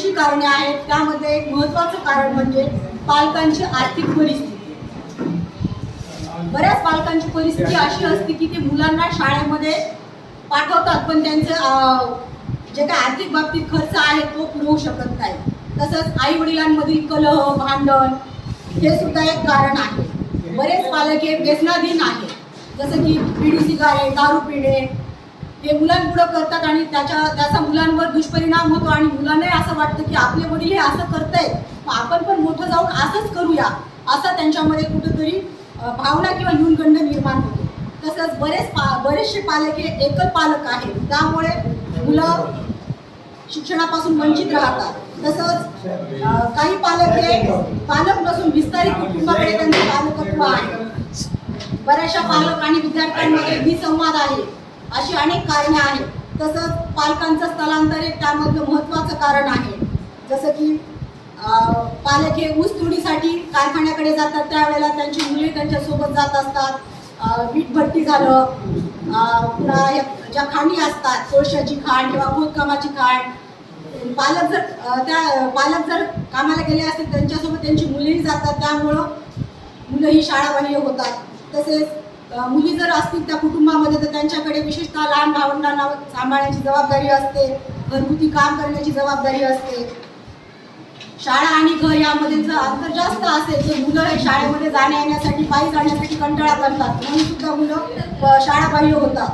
बरीचशी कारणे आहेत? त्यामध्ये एक महत्त्वाचं कारण म्हणजे पालकांची आर्थिक परिस्थिती. बऱ्याच पालकांची परिस्थिती अशी असते की ते मुलांना शाळेमध्ये पाठवतात पण त्यांचं जे काय आर्थिक बाबतीत खर्च आहे तो पुरवू शकत नाही. तसंच आई वडिलांमधील कलह भांडण हे सुद्धा एक कारण आहे. बरेच पालक हे व्यसनाधीन आहे जसं की पिढी सिगारेट दारू पिणे हे मुलांपुढं करतात आणि त्याच्या त्याचा मुलांवर दुष्परिणाम होतो आणि मुलांनाही असं वाटतं की आपले वडील हे असं करतायत. मग आपण पण मोठं जाऊन असंच करूया असं त्यांच्यामध्ये कुठंतरी भावना किंवा न्यूनगंड निर्माण होतो. तसंच बरेच पा बरेचसे पालक हे एकल पालक आहेत. त्यामुळे मुलं शिक्षणापासून वंचित राहतात. तसंच काही पालक हे पालक नसून विस्तारित कुटुंबाकडे त्यांचं पालकत्व आहे बऱ्याचशा पालक आणि विद्यार्थ्यांमध्ये विसंवाद आहे. अशी अनेक कारणे आहेत. तसंच पालकांचं स्थलांतर एक त्यामधलं महत्त्वाचं कारण आहे. जसं की पालक हे ऊसतोडीसाठी कारखान्याकडे जातात. त्यावेळेला त्यांची मुले त्यांच्यासोबत जात असतात. वीटभट्टी झालं. पुन्हा ज्या खाणी असतात कोळशाची खाण किंवा खोदकामाची खाण पालक जर त्या पालक जर कामाला गेले असतील त्यांच्यासोबत त्यांची मुलेही जातात. त्यामुळं मुलंही शाळाबाह्य होतात. तसेच मुली जर असतील त्या कुटुंबामध्ये तर त्यांच्याकडे विशेषतः लहान भावंडांना सांभाळण्याची जबाबदारी असते घरगुती काम करण्याची जबाबदारी असते. शाळा आणि घर यामध्ये जर अंतर जास्त असेल तर मुलं हे शाळेमध्ये जाण्या येण्यासाठी पायी जाण्यासाठी कंटाळा करतात. म्हणून सुद्धा मुलं अ, शाळाबाह्य होतात.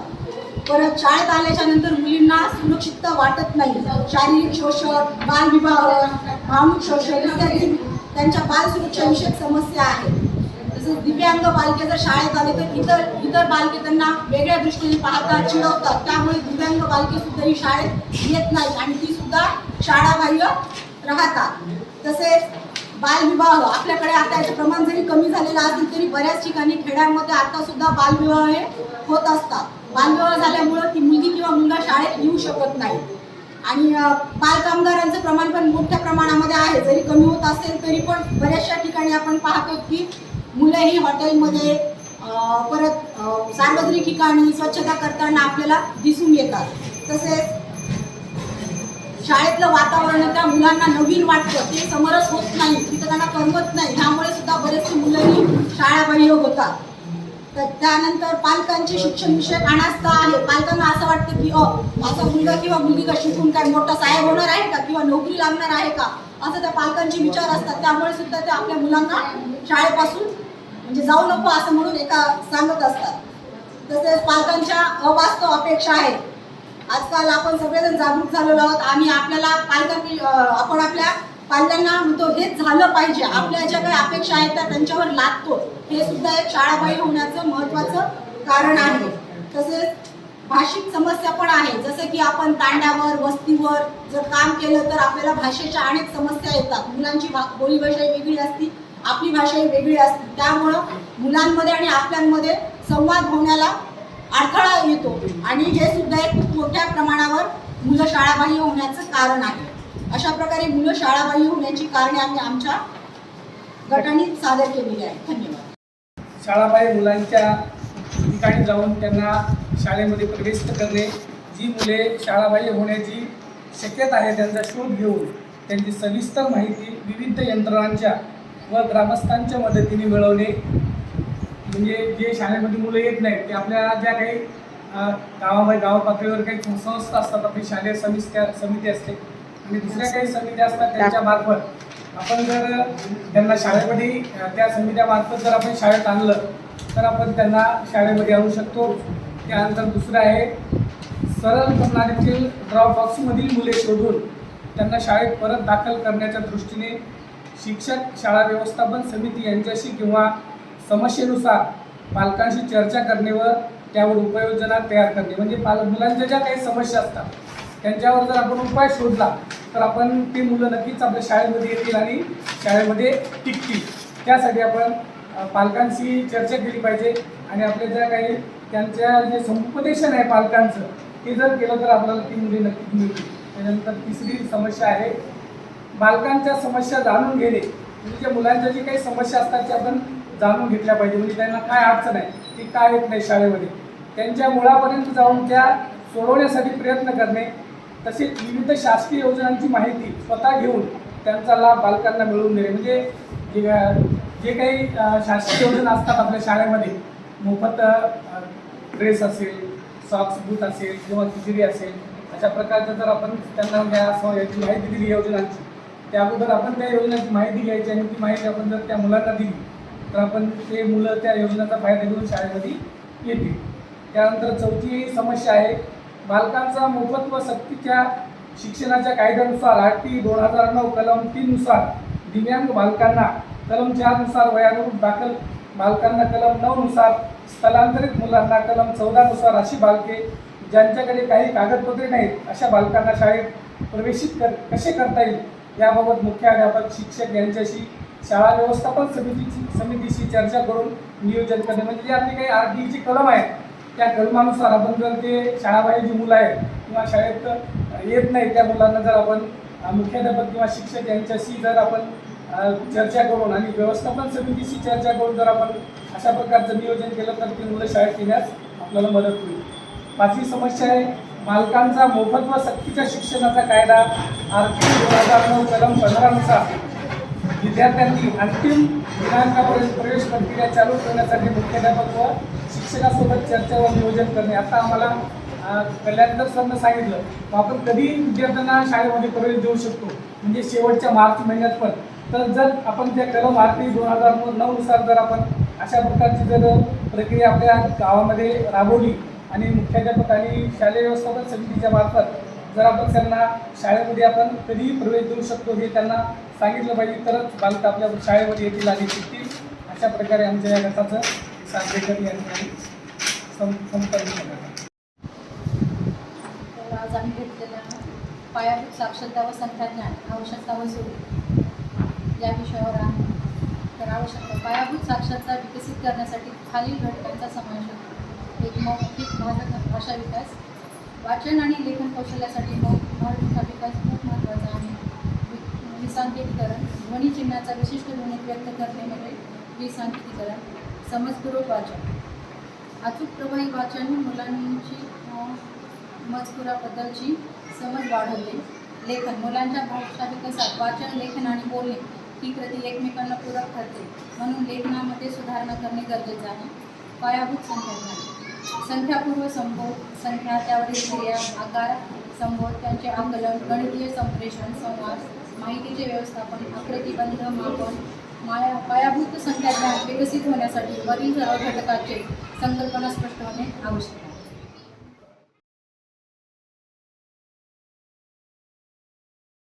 परत शाळेत आल्याच्यानंतर मुलींना सुरक्षितता वाटत नाही. शारीरिक शोषण बालविवाह भावनिक शोषण इत्यादी त्यांच्या बाल सुरक्षाविषयक समस्या आहेत. तसेच दिव्यांग बालके जर शाळेत आले तर इतर इतर बालके त्यांना वेगळ्या दृष्टीने पाहतात चिडवतात. त्यामुळे दिव्यांग बालके सुद्धा ही शाळेत येत नाहीत आणि ती सुद्धा शाळाबाह्य राहतात. तसेच बालविवाह आपल्याकडे आता याचं प्रमाण जरी कमी झालेलं असेल तरी बऱ्याच ठिकाणी खेड्यांमध्ये आता सुद्धा बालविवाह हे होत असतात. बालविवाह झाल्यामुळं ती मुलगी किंवा मुलगा शाळेत येऊ शकत नाही आणि बालकामगारांचं प्रमाण पण मोठ्या प्रमाणामध्ये आहे. जरी कमी होत असेल तरी पण बऱ्याचशा ठिकाणी आपण पाहतो की मुलंही हॉटेलमध्ये परत सार्वजनिक ठिकाणी स्वच्छता करताना आपल्याला दिसून येतात. तसेच शाळेतलं वातावरण त्या मुलांना नवीन वाटतं. ते समरस होत नाही तिथं त्यांना करमत नाही. ह्यामुळे सुद्धा बरेचसे मुलंही शाळाबाह्य होतात. तर त्यानंतर पालकांचे शिक्षण विषयक अनास्था आहे. पालकांना असं वाटतं की अ माझा मुलगा किंवा मुलगी का शिकून काय मोठा साहेब होणार आहे का किंवा नोकरी लागणार आहे का? असं त्या पालकांचे विचार असतात. त्यामुळे सुद्धा ते आपल्या मुलांना शाळेपासून म्हणजे जाऊ नको असं म्हणून एका सांगत असतात. तसेच पालकांच्या अवास्तव अपेक्षा आहेत. आजकाल आपण सगळेजण जागरूक झालेलो आहोत. आणि आपल्याला पालकांनी आपण आपल्या पालकांना म्हणतो हेच झालं पाहिजे. आपल्या ज्या काही अपेक्षा आहेत त्या त्यांच्यावर लागतो हे सुद्धा एक शाळाबाई होण्याचं महत्वाचं कारण आहे. तसेच भाषिक समस्या पण आहे. जसं की आपण तांड्यावर वस्तीवर जर काम केलं तर आपल्याला भाषेच्या अनेक समस्या येतात. मुलांची भा बोलीभाषा वेगळी असती. आपली भाषा ही वेगळी असते. त्यामुळं मुलांमध्ये आणि आपल्यांमध्ये संवाद होण्याला अडथळा येतो. आणि हे सुद्धा एक मोठ्या प्रमाणावर मुलं शाळाबाह्य होण्याचं कारण आहे. अशा प्रकारे मुलं शाळाबाह्य होण्याची कारणे आम्ही आमच्या गटाने सादर केलेली आहे धन्यवाद. शाळाबाह्य मुलांच्या ठिकाणी जाऊन त्यांना शाळेमध्ये प्रवेश करणे जी मुले शाळाबाह्य होण्याची शक्यता आहे त्यांचा शोध घेऊन त्यांची सविस्तर माहिती विविध यंत्रणांच्या व ग्रामस्थांच्या मदतीने मिळवणे म्हणजे जे शाळेमध्ये मुलं येत नाहीत ते आपल्या ज्या काही गावामध्ये गाव पातळीवर काही संस्था असतात आपली शालेय समित्या समिती असते. आणि दुसऱ्या काही समित्या असतात त्यांच्यामार्फत आपण जर त्यांना शाळेमध्ये त्या समित्यामार्फत जर आपण शाळेत आणलं तर आपण त्यांना शाळेमध्ये आणू शकतो. त्यानंतर दुसरं आहे सरळ प्रणालीतील ड्रॉप बॉक्समधील मुले शोधून त्यांना शाळेत परत दाखल करण्याच्या दृष्टीने शिक्षक शाळा व्यवस्थापन समिती यांच्याशी किंवा समस्येनुसार पालकांशी चर्चा करणे व त्यावर उपाययोजना तयार करणे. म्हणजे पाल मुलांच्या ज्या काही समस्या असतात त्यांच्यावर जर आपण उपाय शोधला तर आपण ते मुलं नक्कीच आपल्या शाळेमध्ये येतील आणि शाळेमध्ये टिकतील. त्यासाठी आपण पालकांशी चर्चा केली पाहिजे आणि आपल्या ज्या काही त्यांच्या जे समुपदेशन आहे पालकांचं ते जर केलं तर आपल्याला ती मुली नक्कीच मिळतील. त्यानंतर तिसरी समस्या आहे बालकांच्या समस्या जाणून घेणे. म्हणजे ज्या मुलांच्या जी काही समस्या असतात त्या आपण जाणून घेतल्या पाहिजे. म्हणजे त्यांना काय अडचण आहे ती काय येत नाही शाळेमध्ये. त्यांच्या मुळापर्यंत जाऊन त्या सोडवण्यासाठी प्रयत्न करणे. तसेच विविध शासकीय योजनांची माहिती स्वतः घेऊन त्यांचा लाभ बालकांना मिळवून देणे. म्हणजे जे जे काही शासकीय योजना असतात आपल्या शाळेमध्ये मोफत ड्रेस असेल सॉक्स बूट असेल किंवा खिचडी असेल अशा प्रकारचं जर आपण त्यांना या याची माहिती दिली योजनांची त्या अगोदर आपण त्या योजनेची माहिती घ्यायची आणि ती माहिती आपण जर त्या मुलांना दिली तर आपण ते मुलं त्या योजनेचा फायदा घेऊन शाळेमध्ये येतील. त्यानंतर चौथी समस्या आहे बालकांचा मोफत व सक्तीच्या शिक्षणाच्या कायद्यानुसार आर टी दोन हजार नऊ कलम तीननुसार दिव्यांग बालकांना कलम चारनुसार वयानुरूप दाखल बालकांना कलम नऊनुसार स्थलांतरित मुलांना कलम चौदानुसार अशी बालके ज्यांच्याकडे काही कागदपत्रे नाहीत अशा बालकांना शाळेत प्रवेशित कर कसे करता येईल? याबाबत मुख्याध्यापक शिक्षक यांच्याशी शाळा व्यवस्थापन समितीची समितीशी चर्चा करून नियोजन करणे. म्हणजे जे आपली काही आर टीची कलम आहेत त्या कलमानुसार आपण जर ते शाळाबाहेर जी मुलं आहेत किंवा शाळेत येत नाही त्या मुलांना जर आपण मुख्याध्यापक किंवा शिक्षक यांच्याशी जर आपण चर्चा करून आणि व्यवस्थापन समितीशी चर्चा करून जर आपण अशा प्रकारचं नियोजन केलं तर ती मुलं शाळेत येण्यास आपल्याला मदत होईल. पाचवी समस्या आहे मालकांचा मोफत व सक्तीच्या शिक्षणाचा कायदा आर्थिक दोन हजार नऊ कलम पंधरानुसार विद्यार्थ्यांनी अंतिम दिनांकापर्यंत प्रवेश प्रक्रिया चालू ठेवण्यासाठी मुख्याध्यापक व शिक्षकासोबत चर्चा व नियोजन करणे. आता आम्हाला कल्याणकर सरनं सांगितलं तर आपण कधी विद्यार्थ्यांना शाळेमध्ये प्रवेश देऊ शकतो म्हणजे शेवटच्या मार्च महिन्यात पण. तर जर आपण त्या कलम आरती दोन हजार नऊनुसार जर आपण अशा प्रकारची जर प्रक्रिया आपल्या गावामध्ये राबवली आणि मुख्याध्यापक आणि शालेय व्यवस्थापन समितीच्या मार्फत जर आपण त्यांना शाळेमध्ये आपण कधीही प्रवेश देऊ शकतो हे त्यांना सांगितलं पाहिजे तरच बालक आपल्या शाळेमध्ये येतील आणि शिकतील. अशा प्रकारे आमच्या या गटाचं साध्य या ठिकाणी सं संपन्न तर आज आम्ही घेतलेल्या पायाभूत साक्षरता व संख्याज्ञान आवश्यकता व सोयी या विषयावर आहे तर आवश्यकता पायाभूत साक्षरता विकसित करण्यासाठी खालील घटकांचा समावेश होतो. एक मौखिक भाषा भाषा विकास वाचन आणि लेखन कौशल्यासाठी हो, मौ विकास खूप महत्त्वाचा आहे. वि- विसांकेतिकरण चिन्हाचा विशिष्ट ध्वनीत व्यक्त करणे म्हणजे विसांकेतिकरण समजपूर्वक वाचन. अचूक प्रभावी वाचन मुलांची मजकुराबद्दलची समज वाढवते. लेखन मुलांच्या भाषा विकासात वाचन लेखन आणि बोलणे ही कृती एकमेकांना पूरक ठरते. म्हणून लेखनामध्ये सुधारणा करणे गरजेचे आहे. पायाभूत संकल्पना संख्यापूर्व संबोध संख्या त्यावरील क्रिया आकार संबोध त्यांचे आकलन गणितीय संप्रेषण संवाद माहितीचे व्यवस्थापन आकृतीबंध मापन माया पायाभूत संख्याज्ञान विकसित होण्यासाठी वरील सर्व घटकाचे संकल्पना स्पष्ट होणे आवश्यक.